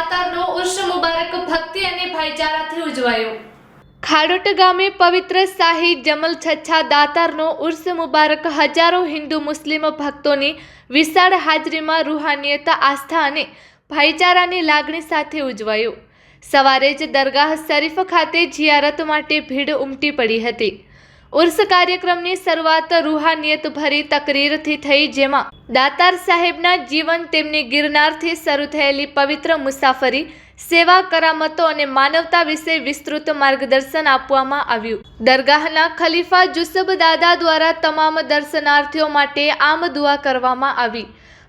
દાતારનો ઉર્ષ મુબારક ભક્તિ અને ભાઈચારાથી ઉજવાયો. ખાડોટ ગામે પવિત્ર શાહી જમલ છચ્છા દાતારનો ઉર્ષ મુબારક હજારો હિન્દુ મુસ્લિમ ભક્તોની વિશાળ હાજરીમાં રૂહાનિયતા, આસ્થા અને ભાઈચારાની લાગણી સાથે ઉજવાયો. સવારે જ દરગાહ શરીફ ખાતે જિયારત માટે ભીડ ઉમટી પડી હતી. ઉર્સ કાર્યક્રમની શરૂઆત રૂહાનિયત ભરી તકરીરથી થઈ, જેમાં દાતાર સાહેબના જીવન તેમની ગિરનારથી શરૂ થયેલી પવિત્ર મુસાફરી, સેવા કરામતો અને માનવતા વિશે વિસ્તૃત માર્ગદર્શન આપવામાં આવ્યું. દરગાહના ખલીફા જુસબ દાદા દ્વારા તમામ દર્શનાર્થીઓ માટે આમ દુઆ કરવામાં આવી.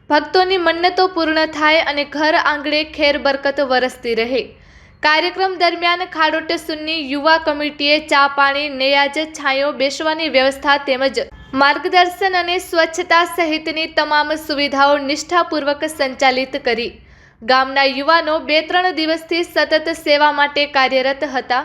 ભક્તોની મન્નતો પૂર્ણ થાય અને ઘર આંગણે ખેર બરકત વરસતી રહે. કાર્યક્રમ દરમિયાન ખાડોટ સુન્ની યુવા કમિટીએ ચા પાણી, નેયાજ, છાંયો બેસવાની વ્યવસ્થા તેમજ માર્ગદર્શન અને સ્વચ્છતા સહિતની તમામ સુવિધાઓ નિષ્ઠાપૂર્વક સંચાલિત કરી. ગામના યુવાનો બે ત્રણ દિવસથી સતત સેવા માટે કાર્યરત હતા.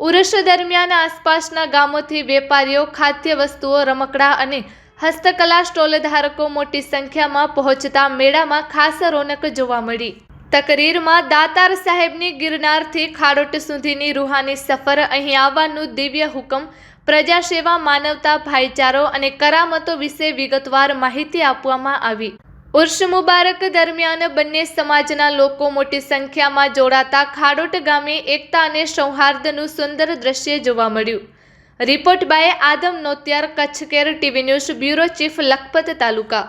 ઉરસ દરમિયાન આસપાસના ગામોથી વેપારીઓ ખાદ્ય વસ્તુઓ રમકડા અને હસ્તકલા સ્ટોલ ધારકો મોટી સંખ્યામાં પહોંચતા મેળામાં ખાસ રોનક જોવા મળી. તકરીરમાં દાતાર સાહેબની ગિરનારથી ખાડોટ સુધીની રૂહાની સફર અહીં આવવાનું દિવ્ય હુકમ, પ્રજાસેવા, માનવતા, ભાઈચારો અને કરામતો વિશે વિગતવાર માહિતી આપવામાં આવી. ઉર્ષ મુબારક દરમિયાન બંને સમાજના લોકો મોટી સંખ્યામાં જોડાતા ખાડોટ ગામે એકતા અને સૌહાર્દનું સુંદર દ્રશ્ય જોવા મળ્યું. Report by Adam Notiyar Kutch Care TV news bureau chief Lakhpat taluka